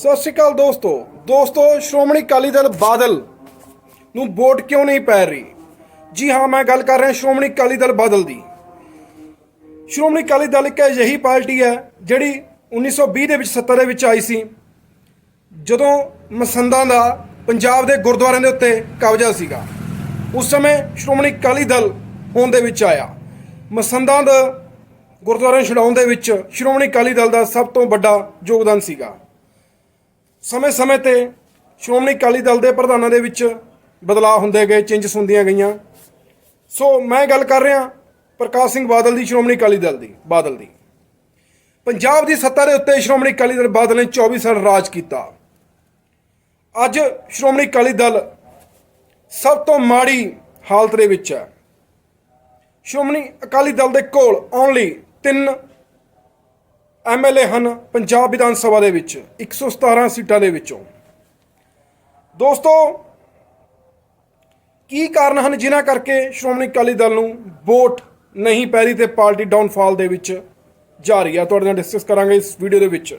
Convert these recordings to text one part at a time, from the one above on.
ਸਤਿ ਸ਼੍ਰੀ ਅਕਾਲ ਦੋਸਤੋ। ਦੋਸਤੋ, ਸ਼੍ਰੋਮਣੀ ਅਕਾਲੀ ਦਲ ਬਾਦਲ ਨੂੰ ਵੋਟ ਕਿਉਂ ਨਹੀਂ ਪੈ ਰਹੀ? ਜੀ ਹਾਂ, ਮੈਂ ਗੱਲ ਕਰ ਰਿਹਾ ਸ਼੍ਰੋਮਣੀ ਅਕਾਲੀ ਦਲ ਬਾਦਲ ਦੀ। ਸ਼੍ਰੋਮਣੀ ਅਕਾਲੀ ਦਲ ਇੱਕ ਅਜਿਹੀ ਪਾਰਟੀ ਹੈ ਜਿਹੜੀ 1920 ਦੇ ਵਿੱਚ ਸੱਤਾ ਦੇ ਵਿੱਚ ਆਈ ਸੀ, ਜਦੋਂ ਮਸੰਦਾਂ ਦਾ ਪੰਜਾਬ ਦੇ ਗੁਰਦੁਆਰਿਆਂ ਦੇ ਉੱਤੇ ਕਬਜ਼ਾ ਸੀਗਾ। ਉਸ ਸਮੇਂ ਸ਼੍ਰੋਮਣੀ ਅਕਾਲੀ ਦਲ ਹੋਂਦ ਦੇ ਵਿੱਚ ਆਇਆ। ਮਸੰਦਾਂ ਦਾ ਗੁਰਦੁਆਰਿਆਂ ਨੂੰ ਛਡਾਉਣ ਦੇ ਵਿੱਚ ਸ਼੍ਰੋਮਣੀ ਅਕਾਲੀ ਦਲ ਦਾ ਸਭ ਤੋਂ ਵੱਡਾ ਯੋਗਦਾਨ ਸੀਗਾ। ਸਮੇਂ-ਸਮੇਂ ਤੇ ਸ਼੍ਰੋਮਣੀ ਅਕਾਲੀ ਦਲ ਦੇ ਪ੍ਰਧਾਨਾਂ ਦੇ ਵਿੱਚ ਬਦਲਾਅ ਹੁੰਦੇ ਗਏ ਚੇਂਜਸ ਹੁੰਦੀਆਂ ਗਈਆਂ। ਸੋ ਮੈਂ ਗੱਲ ਕਰ ਰਿਹਾ ਪ੍ਰਕਾਸ਼ ਸਿੰਘ ਬਾਦਲ ਦੀ, ਸ਼੍ਰੋਮਣੀ ਅਕਾਲੀ ਦਲ ਦੀ, ਬਾਦਲ ਦੀ। ਪੰਜਾਬ ਦੀ ਸੱਤਾ ਦੇ ਉੱਤੇ ਸ਼੍ਰੋਮਣੀ ਅਕਾਲੀ ਦਲ ਬਾਦਲ ਨੇ 24 ਸਾਲ ਰਾਜ ਕੀਤਾ। ਅੱਜ ਸ਼੍ਰੋਮਣੀ ਅਕਾਲੀ ਦਲ ਸਭ ਤੋਂ ਮਾੜੀ ਹਾਲਤ ਦੇ ਵਿੱਚ ਹੈ। ਸ਼੍ਰੋਮਣੀ ਅਕਾਲੀ ਦਲ ਦੇ ਕੋਲ ਓਨਲੀ ਤਿੰਨ ਐਮਐਲਏ ਹਨ ਪੰਜਾਬ ਵਿਧਾਨ ਸਭਾ ਦੇ ਵਿੱਚ 117 ਸੀਟਾਂ ਦੇ ਵਿੱਚੋਂ। ਦੋਸਤੋ, ਕੀ ਕਾਰਨ ਹਨ ਜਿਨ੍ਹਾਂ ਕਰਕੇ ਸ਼੍ਰੋਮਣੀ ਅਕਾਲੀ ਦਲ ਨੂੰ ਵੋਟ ਨਹੀਂ ਪੈ ਰਹੀ ਤੇ ਪਾਰਟੀ ਡਾਊਨਫਾਲ ਦੇ ਵਿੱਚ ਜਾ ਰਹੀ ਹੈ ਤੁਹਾਡੇ ਨਾਲ ਡਿਸਕਸ ਕਰਾਂਗੇ ਇਸ ਵੀਡੀਓ ਦੇ ਵਿੱਚ।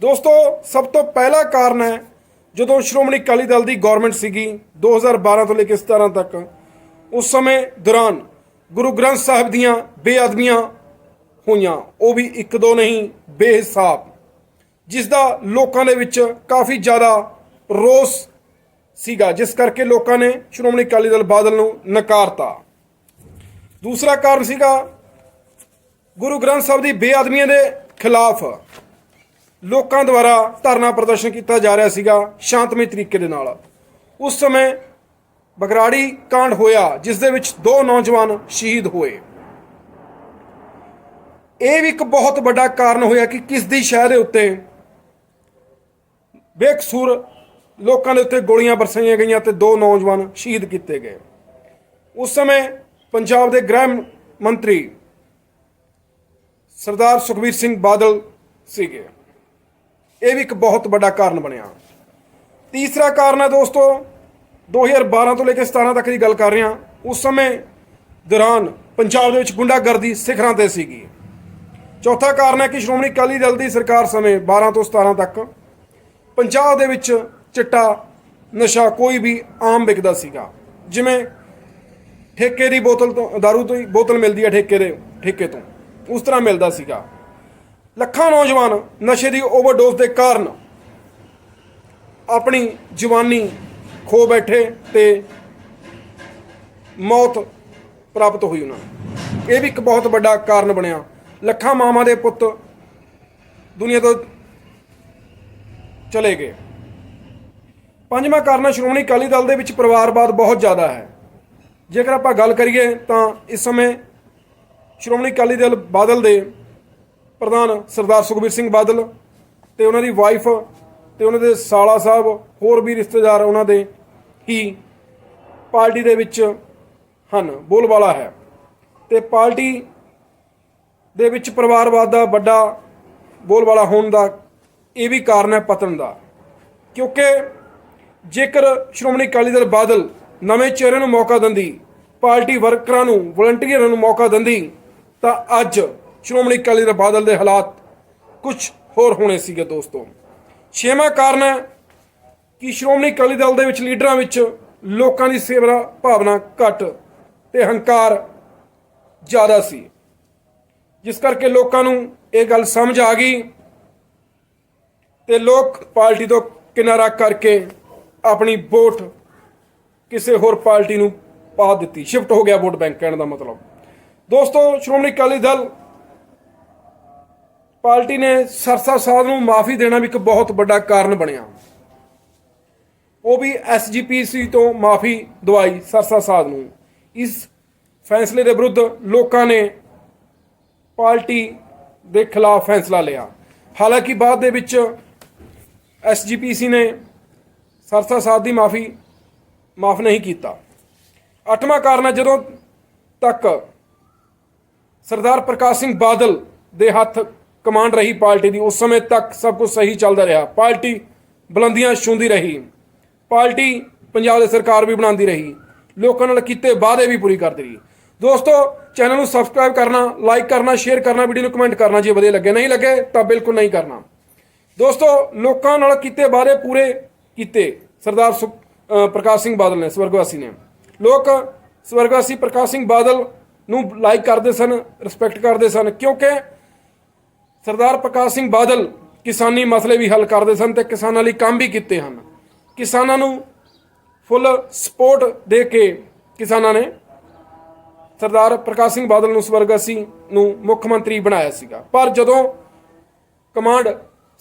ਦੋਸਤੋ, ਸਭ ਤੋਂ ਪਹਿਲਾ ਕਾਰਨ ਹੈ, ਜਦੋਂ ਸ਼੍ਰੋਮਣੀ ਅਕਾਲੀ ਦਲ ਦੀ ਗਵਰਨਮੈਂਟ ਸੀਗੀ 2012 ਤੋਂ ਲੈ ਕੇ 17 ਤੱਕ, ਉਸ ਸਮੇਂ ਦੌਰਾਨ ਗੁਰੂ ਗ੍ਰੰਥ ਸਾਹਿਬ ਦੀਆਂ ਬੇਅਦਬੀਆਂ ਹੋਈਆਂ, ਉਹ ਵੀ ਇੱਕ ਦੋ ਨਹੀਂ, ਬੇਹਿਸਾਬ। ਜਿਸ ਦਾ ਲੋਕਾਂ ਦੇ ਵਿੱਚ ਕਾਫੀ ਜ਼ਿਆਦਾ ਰੋਸ ਸੀਗਾ, ਜਿਸ ਕਰਕੇ ਲੋਕਾਂ ਨੇ ਸ਼੍ਰੋਮਣੀ ਅਕਾਲੀ ਦਲ ਬਾਦਲ ਨੂੰ ਨਕਾਰਤਾ। ਦੂਸਰਾ ਕਾਰਨ ਸੀਗਾ, ਗੁਰੂ ਗ੍ਰੰਥ ਸਾਹਿਬ ਦੀ ਬੇਅਦਬੀਆਂ ਦੇ ਖਿਲਾਫ ਲੋਕਾਂ ਦੁਆਰਾ ਧਰਨਾ ਪ੍ਰਦਰਸ਼ਨ ਕੀਤਾ ਜਾ ਰਿਹਾ ਸੀਗਾ ਸ਼ਾਂਤਮਈ ਤਰੀਕੇ ਦੇ ਨਾਲ। ਉਸ ਸਮੇਂ ਬਗਰਾੜੀ ਕਾਂਡ ਹੋਇਆ, ਜਿਸ ਦੇ ਵਿੱਚ ਦੋ ਨੌਜਵਾਨ ਸ਼ਹੀਦ ਹੋਏ। ਇਹ ਵੀ ਇੱਕ ਬਹੁਤ ਵੱਡਾ ਕਾਰਨ ਹੋਇਆ ਕਿ ਕਿਸ ਦੀ ਸ਼ਹਿਰ ਦੇ ਉੱਤੇ ਬੇਕਸੂਰ ਲੋਕਾਂ ਦੇ ਉੱਤੇ ਗੋਲੀਆਂ ਬਰਸਾਈਆਂ ਗਈਆਂ ਤੇ ਦੋ ਨੌਜਵਾਨ ਸ਼ਹੀਦ ਕੀਤੇ ਗਏ। ਉਸ ਸਮੇਂ ਪੰਜਾਬ ਦੇ ਗ੍ਰਹਿ ਮੰਤਰੀ ਸਰਦਾਰ ਸੁਖਬੀਰ ਸਿੰਘ ਬਾਦਲ ਸੀਗੇ। ਇਹ ਵੀ ਇੱਕ ਬਹੁਤ ਵੱਡਾ ਕਾਰਨ ਬਣਿਆ। ਤੀਸਰਾ ਕਾਰਨ ਹੈ ਦੋਸਤੋ 2012 ਤੋਂ ਲੈ ਕੇ 17 ਤੱਕ ਦੀ ਗੱਲ ਕਰ ਰਹੇ ਹਾਂ ਉਸ ਸਮੇਂ ਦੌਰਾਨ ਪੰਜਾਬ ਦੇ ਵਿੱਚ ਗੁੰਡਾਗਰਦੀ ਸਿਖਰਾਂ ਤੇ ਸੀਗੀ। ਚੌਥਾ ਕਾਰਨ ਹੈ ਕਿ ਸ਼੍ਰੋਮਣੀ ਅਕਾਲੀ ਦਲ ਦੀ ਸਰਕਾਰ ਸਮੇਂ 12 ਤੋਂ 17 ਤੱਕ ਪੰਜਾਬ ਦੇ ਵਿੱਚ ਚਿੱਟਾ ਨਸ਼ਾ ਕੋਈ ਵੀ ਆਮ ਵਿਕਦਾ ਸੀਗਾ। ਜਿਵੇਂ ਠੇਕੇ ਦੀ ਬੋਤਲ ਤੋਂ दारू ਤੋਂ ਹੀ ਬੋਤਲ ਮਿਲਦੀ ਹੈ ਠੇਕੇ ਦੇ, ਠੇਕੇ ਤੋਂ। ਉਸ ਤਰ੍ਹਾਂ ਮਿਲਦਾ ਸੀਗਾ। ਲੱਖਾਂ ਨੌਜਵਾਨ ਨਸ਼ੇ ਦੀ ਓਵਰਡੋਜ਼ ਦੇ ਕਾਰਨ ਆਪਣੀ ਜਵਾਨੀ ਖੋ ਬੈਠੇ ਤੇ ਮੌਤ ਪ੍ਰਾਪਤ ਹੋਈ ਉਹਨਾਂ ਇਹ ਵੀ ਇੱਕ ਬਹੁਤ ਵੱਡਾ ਕਾਰਨ ਬਣਿਆ। ਲੱਖਾਂ ਮਾਵਾਂ ਦੇ ਪੁੱਤ ਦੁਨੀਆ ਤੋਂ ਚਲੇ ਗਏ। ਪੰਜਵਾਂ ਕਾਰਨ ਸ਼੍ਰੋਮਣੀ ਅਕਾਲੀ ਦਲ ਦੇ ਵਿੱਚ ਪਰਿਵਾਰਵਾਦ ਬਹੁਤ ਜ਼ਿਆਦਾ ਹੈ। ਜੇਕਰ ਆਪਾਂ ਗੱਲ ਕਰੀਏ ਤਾਂ ਇਸ ਸਮੇਂ ਸ਼੍ਰੋਮਣੀ ਅਕਾਲੀ ਦਲ ਬਾਦਲ ਦੇ ਪ੍ਰਧਾਨ ਸਰਦਾਰ ਸੁਖਬੀਰ ਸਿੰਘ ਬਾਦਲ ਤੇ ਉਹਨਾਂ ਦੀ ਵਾਈਫ ਤੇ ਉਹਨਾਂ ਦੇ ਸਾਲਾ ਸਾਹਿਬ, ਹੋਰ ਵੀ ਰਿਸ਼ਤੇਦਾਰ ਉਹਨਾਂ ਦੇ ਹੀ ਪਾਰਟੀ ਦੇ ਵਿੱਚ ਹਨ, ਬੋਲਬਾਲਾ ਹੈ। ਤੇ ਪਾਰਟੀ ਦੇ ਵਿੱਚ ਪਰਿਵਾਰਵਾਦ ਦਾ ਵੱਡਾ ਬੋਲਬਾਲਾ ਹੋਣ ਦਾ ਇਹ ਵੀ ਕਾਰਨ ਹੈ ਪਤਨ ਦਾ। ਕਿਉਂਕਿ ਜੇਕਰ ਸ਼੍ਰੋਮਣੀ ਅਕਾਲੀ ਦਲ ਬਾਦਲ ਨਵੇਂ ਚਿਹਰੇ ਨੂੰ ਮੌਕਾ ਦਿੰਦੀ, ਪਾਰਟੀ ਵਰਕਰਾਂ ਨੂੰ, ਵਲੰਟੀਅਰਾਂ ਨੂੰ ਮੌਕਾ ਦਿੰਦੀ, ਤਾਂ ਅੱਜ ਸ਼੍ਰੋਮਣੀ ਅਕਾਲੀ ਦਲ ਬਾਦਲ ਦੇ ਹਾਲਾਤ ਕੁਝ ਹੋਰ ਹੋਣੇ ਸੀਗੇ ਦੋਸਤੋ। ਛੇਵਾਂ ਕਾਰਨ ਹੈ ਕਿ ਸ਼੍ਰੋਮਣੀ ਅਕਾਲੀ ਦਲ ਦੇ ਵਿੱਚ ਲੀਡਰਾਂ ਵਿੱਚ ਲੋਕਾਂ ਦੀ ਸੇਵਾ ਭਾਵਨਾ ਘੱਟ ਤੇ ਹੰਕਾਰ ਜ਼ਿਆਦਾ ਸੀ। ਜਿਸ ਕਰਕੇ ਲੋਕਾਂ ਨੂੰ ਇਹ ਗੱਲ ਸਮਝ ਆ ਗਈ ਤੇ ਲੋਕ ਪਾਰਟੀ ਤੋਂ ਕਿਨਾਰਾ ਕਰਕੇ ਆਪਣੀ ਵੋਟ ਕਿਸੇ ਹੋਰ ਪਾਰਟੀ ਨੂੰ ਪਾ ਦਿੱਤੀ। ਸ਼ਿਫਟ ਹੋ ਗਿਆ ਵੋਟ ਬੈਂਕ, ਕਹਿਣ ਦਾ ਮਤਲਬ। ਦੋਸਤੋ, ਸ਼੍ਰੋਮਣੀ ਅਕਾਲੀ ਦਲ ਪਾਰਟੀ ਨੇ ਸਰਸਾ ਸਾਧ ਨੂੰ ਮਾਫੀ ਦੇਣਾ ਵੀ ਇੱਕ ਬਹੁਤ ਵੱਡਾ ਕਾਰਨ ਬਣਿਆ। ਉਹ ਵੀ ਐਸਜੀਪੀਸੀ ਤੋਂ ਮਾਫੀ ਦਵਾਈ ਸਰਸਾ ਸਾਧ ਨੂੰ। ਇਸ ਫੈਸਲੇ ਦੇ ਵਿਰੁੱਧ ਲੋਕਾਂ ਨੇ ਪਾਰਟੀ ਦੇ ਖਿਲਾਫ ਫੈਸਲਾ ਲਿਆ। ਹਾਲਾਂਕਿ ਬਾਅਦ ਦੇ ਵਿੱਚ ਐਸਜੀਪੀਸੀ ਨੇ ਸਰਸਾ ਸਾਧ ਦੀ ਮਾਫੀ, ਮਾਫ ਨਹੀਂ ਕੀਤਾ। ਅੱਠਵਾਂ ਕਾਰਨ ਹੈ ਜਦੋਂ ਤੱਕ ਸਰਦਾਰ ਪ੍ਰਕਾਸ਼ ਸਿੰਘ ਬਾਦਲ ਦੇ ਹੱਥ ਕਮਾਂਡ ਰਹੀ ਪਾਰਟੀ ਦੀ, ਉਸ ਸਮੇਂ ਤੱਕ ਸਭ ਕੁਝ ਸਹੀ ਚੱਲਦਾ ਰਿਹਾ। ਪਾਰਟੀ ਬੁਲੰਦੀਆਂ ਛੂੰਦੀ ਰਹੀ। ਪਾਰਟੀ ਪੰਜਾਬ ਦੀ ਸਰਕਾਰ ਵੀ ਬਣਾਉਂਦੀ ਰਹੀ। ਲੋਕਾਂ ਨਾਲ ਕੀਤੇ ਵਾਅਦੇ ਵੀ ਪੂਰੀ ਕਰਦੀ ਰਹੀ। ਦੋਸਤੋ ਚੈਨਲ ਨੂੰ ਸਬਸਕ੍ਰਾਈਬ ਕਰਨਾ ਲਾਈਕ ਕਰਨਾ ਸ਼ੇਅਰ ਕਰਨਾ ਵੀਡੀਓ ਨੂੰ ਕਮੈਂਟ ਕਰਨਾ, ਜੇ ਵਧੀਆ ਲੱਗੇ, ਨਹੀਂ ਲੱਗੇ, ਤਾਂ ਬਿਲਕੁਲ ਨਹੀਂ ਕਰਨਾ। ਦੋਸਤੋ, ਲੋਕਾਂ ਨਾਲ ਕੀਤੇ ਵਾਅਦੇ ਪੂਰੇ ਕੀਤੇ, ਸਰਦਾਰ ਸੁਖ- ਪ੍ਰਕਾਸ਼ ਸਿੰਘ ਬਾਦਲ ਨੇ, ਸਵਰਗਵਾਸੀ ਨੇ। ਲੋਕ ਸਵਰਗਵਾਸੀ ਪ੍ਰਕਾਸ਼ ਸਿੰਘ ਬਾਦਲ ਨੂੰ ਲਾਈਕ ਕਰਦੇ ਸਨ ਰਿਸਪੈਕਟ ਕਰਦੇ ਸਨ, ਕਿਉਂਕਿ ਸਰਦਾਰ ਪ੍ਰਕਾਸ਼ ਸਿੰਘ ਬਾਦਲ ਕਿਸਾਨੀ ਮਸਲੇ ਵੀ ਹੱਲ ਕਰਦੇ ਸਨ ਤੇ ਕਿਸਾਨਾਂ ਲਈ ਕੰਮ ਵੀ ਕੀਤੇ ਹਨ। ਕਿਸਾਨਾਂ ਨੂੰ ਫੁੱਲ ਸਪੋਰਟ ਦੇ ਕੇ ਕਿਸਾਨਾਂ ਨੇ ਸਰਦਾਰ ਪ੍ਰਕਾਸ਼ ਸਿੰਘ ਬਾਦਲ ਨੂੰ ਸਵਰਗਵਾਸੀ ਨੂੰ ਮੁੱਖ ਮੰਤਰੀ ਬਣਾਇਆ ਸੀਗਾ। ਪਰ ਜਦੋਂ ਕਮਾਂਡ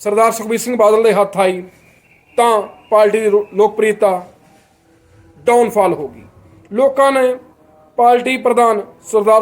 ਸਰਦਾਰ ਸੁਖਬੀਰ ਸਿੰਘ ਬਾਦਲ ਦੇ ਹੱਥ ਆਈ, ਤਾਂ ਪਾਰਟੀ ਦੀ ਲੋਕਪ੍ਰਿਯਤਾ ਡਾਊਨਫਾਲ ਹੋ ਗਈ। ਲੋਕਾਂ ਨੇ ਪਾਰਟੀ ਪ੍ਰਧਾਨ ਸਰਦਾਰ